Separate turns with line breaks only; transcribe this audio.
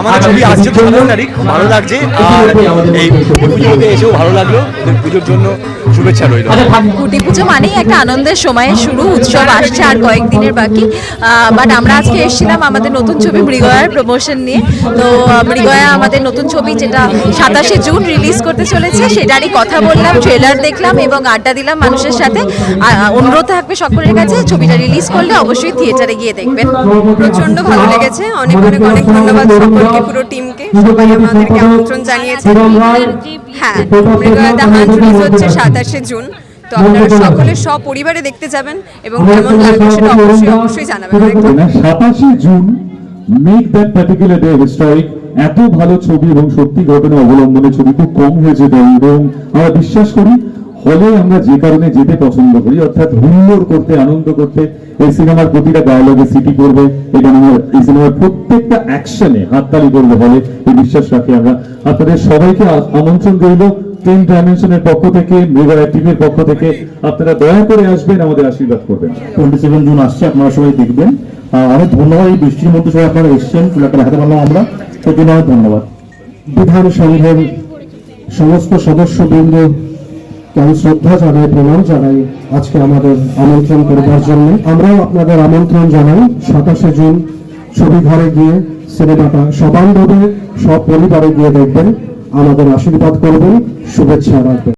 আমাদের ছবি আসছে পনেরো তারিখ ভালো লাগছে। আর এই পুজোতে এসেও ভালো লাগল। পুজোর জন্য শুভেচ্ছা রইল।
কুটি পুজো মানেই একটা আনন্দের সময়ের শুরু উৎসব আসছে আর কয়েকদিনের বাকি। বাট আমরা আজকে এসেছিলাম আমাদের নতুন ছবি মৃগয়ার প্রমোশন নিয়ে। তো মৃগয়া আমাদের নতুন ছবি যেটা সাতাশে জুন রিলিজ করতে চলেছে সেটারই কথা বললাম ট্রেলার দেখলাম এবং আড্ডা দিলাম মানুষের সাথে। অনুরোধ থাকবে সকলের কাছে ছবিটা রিলিজ করলে অবশ্যই থিয়েটারে গিয়ে দেখবেন।
প্রচণ্ড ভালো লেগেছে অনেক অনেক অনেক ধন্যবাদ সকলকে পুরো টিমকে সবাই আমাদেরকে আমন্ত্রণ জানিয়েছে। হ্যাঁ মৃগয়া দ্য হান্ট রিলিজ হচ্ছে সাতাশে জুন। তো আপনারা সকলে সপরিবারে দেখতে যাবেন এবং কেমন লাগবে সেটা অবশ্যই অবশ্যই জানাবেন
সাতাশে June make that particular day historic এত ভালো ছবি এবং সত্যি ঘটনা অবলম্বনে ছবি খুব কম হয়েছে এবং আমরা বিশ্বাস করি হলে আমরা যে কারণে যেতে পছন্দ করি, অর্থাৎ হুল্লোড় করতে, আনন্দ করতে, এই সিনেমার প্রতিটা ডায়লগে সিটি করবে, এটা আমার এই সিনেমার প্রত্যেকটা অ্যাকশনে হাততালি করবে হলে এই বিশ্বাস রাখি আমরা। আপনাদের সবাইকে আমন্ত্রণ রইল টেন ডাইমেনশনের পক্ষ থেকে মেগা টিমের পক্ষ থেকে। আপনারা দয়া করে আসবেন, আমাদের আশীর্বাদ করবেন।
টোয়েন্টি সেভেন জুন আসছে, আপনারা সবাই দেখবেন। অনেক ধন্যবাদ, এই বৃষ্টির মধ্যে সবাই আপনারা এসছেন চুলাটা দেখাতে পারলাম আমরা। সেই জন্য অনেক ধন্যবাদ।
বিধান সংঘের সমস্ত সদস্যবৃন্দ আমি শ্রদ্ধা জানাই, প্রণাম জানাই আজকে আমাদের আমন্ত্রণ করবার জন্য। আমরাও আপনাদের আমন্ত্রণ জানাই সাতাশে জুন ছবি ঘরে গিয়ে, সিনেমাটা সবান্ধবে সব পরিবারে গিয়ে দেখবেন। আমাদের আশীর্বাদ করবেন, শুভেচ্ছা রাখবেন।